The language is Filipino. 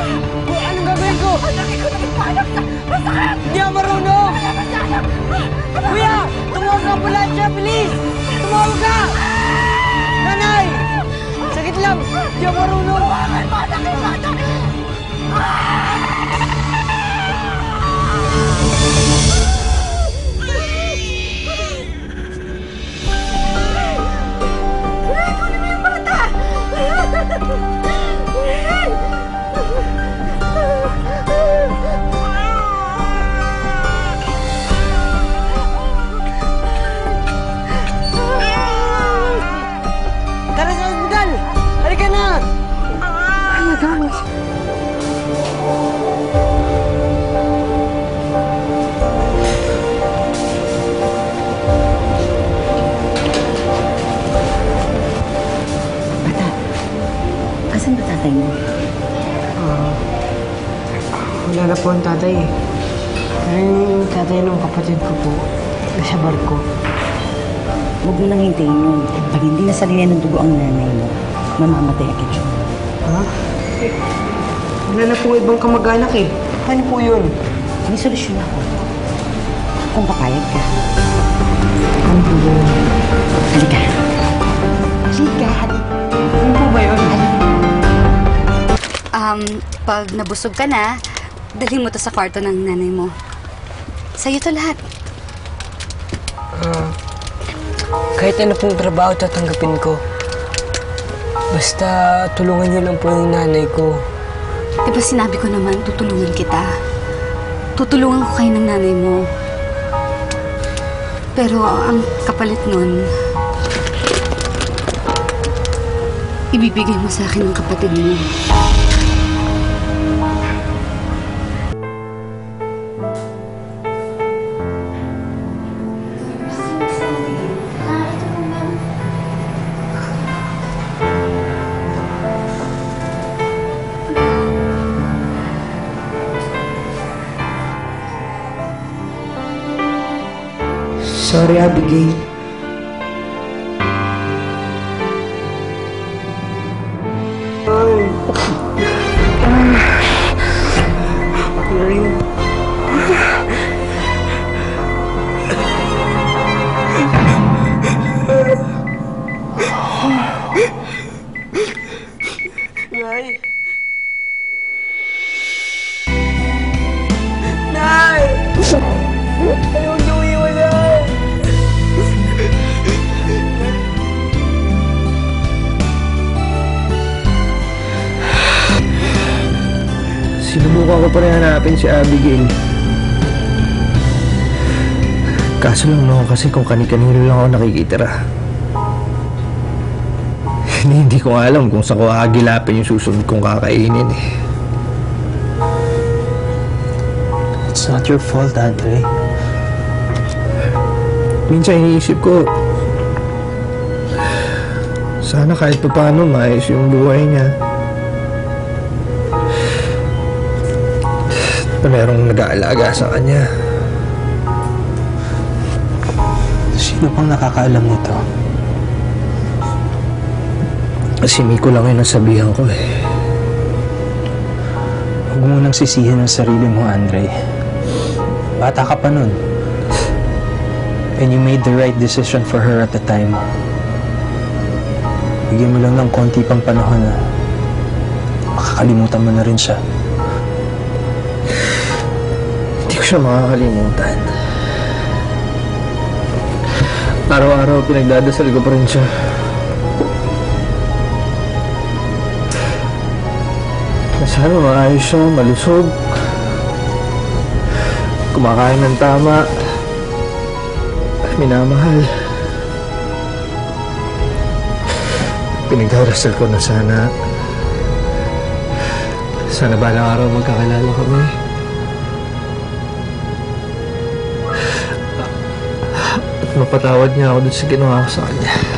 Anong gagawin ko? Hindi ako marunong! Kuya! Tumawag ka ambulansya, bilis! Tumawag ka! Nanay! Sakit lang! Hindi ako marunong! Tara tatay mo? Wala na po ang tatay eh. Pero yung tatay ng kapatid ko po, nasa barko. Huwag mo nang hintayin yun. Pag hindi nasalinan ng dugo ang nanay mo, mamamatay agad yun. Ha? Eh, wala na pong ibang kamag-anak eh. Paano po yun? May solusyon ako. Kung papayag ka. Pag nabusog ka na, dalhin mo to sa kwarto ng nanay mo. Sa'yo to lahat. Ah, kahit ano pong trabaho tatanggapin ko. Basta tulungan niyo lang po yung nanay ko. Di ba sinabi ko naman, tutulungan kita. Tutulungan ko kayo ng nanay mo. Pero ang kapalit nun, ibibigay mo sa akin ng kapatid mo. Sorry, Abigail. Ay. Sorry. Nay. Nay! Ayaw Sinubukan ko pa rin hanapin si Abigail. Kaso lang no, kasi kung kani-kanino lang ako nakikitira. Hindi, ko alam kung saan ko agilapin yung susunod kong kakainin eh. It's not your fault, Andre. Minsan iniisip ko, sana kahit pa paano maayos yung buhay niya. Na merong nag-aalaga sa kanya. Sino pang nakakaalam nito? Kasi Miko lang yung nasabihan ko eh. Huwag mo nang sisihin ang sarili mo, Andre. Bata ka pa nun. And you made the right decision for her at the time. Bigyan mo lang ng konti pang panahon na makakalimutan mo na rin siya. Siya makakalimutan. Araw-araw pinagdadasal ko pa rin siya. Na sana maayos siya, malusog. Kumakain ng tama. Minamahal. Pinagdarasal ko na sana. Sana balang araw magkakilala kami. At mapatawad niya ako dun sa ginawa ko sa kanya.